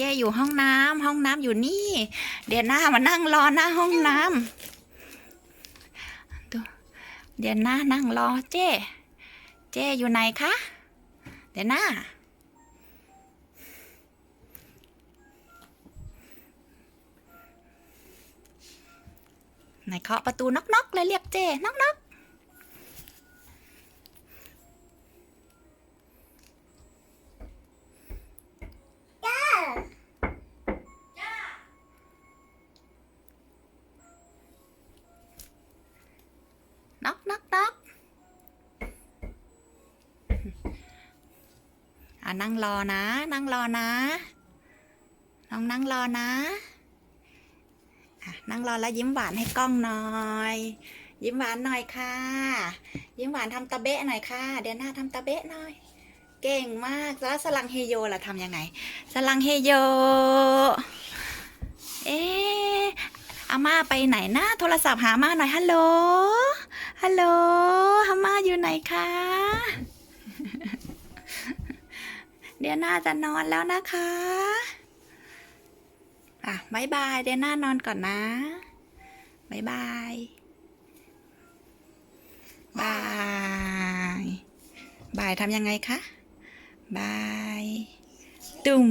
จ้อยู่ห้องน้ำห้องน้ำอยู่นี่ เดี๋ยวหน้ามานั่งรอหน้าห้องน้ำดูเดี๋ยวหน้านั่งรอเจ้เจ้อยู่ไหนคะ เดี๋ยวหน้าไหนเคาะประตูน็อกๆเลยเรียกเจ้น็อกๆ น็อกน็อกน็อกอะนั่งรอนะ นั่งรอนะน้องนั่งรอนะอะนั่งรอแล้วยิ้มหวานให้กล้องหน่อย ยิ้มหวานหน่อยค่ะ ยิ้มหวานทำตะเบะหน่อยค่ะ เดี๋ยวหน้าทำตะเบะหน่อย เก่งมากแล้วสลังเฮโยล่ะทำยังไง สลังเฮโย เอ๊ะอาม่าไปไหนนะโทรศัพท์หาอาม่าหน่อยฮัลโหล ฮัลโหลอาม่าอยู่ไหนคะ เดี๋ยวน่าจะนอนแล้วนะคะ อะบายบาย เดี๋ยวน่านอนก่อนนะบายบายบายบายทำยังไงคะบาย ตุ่ม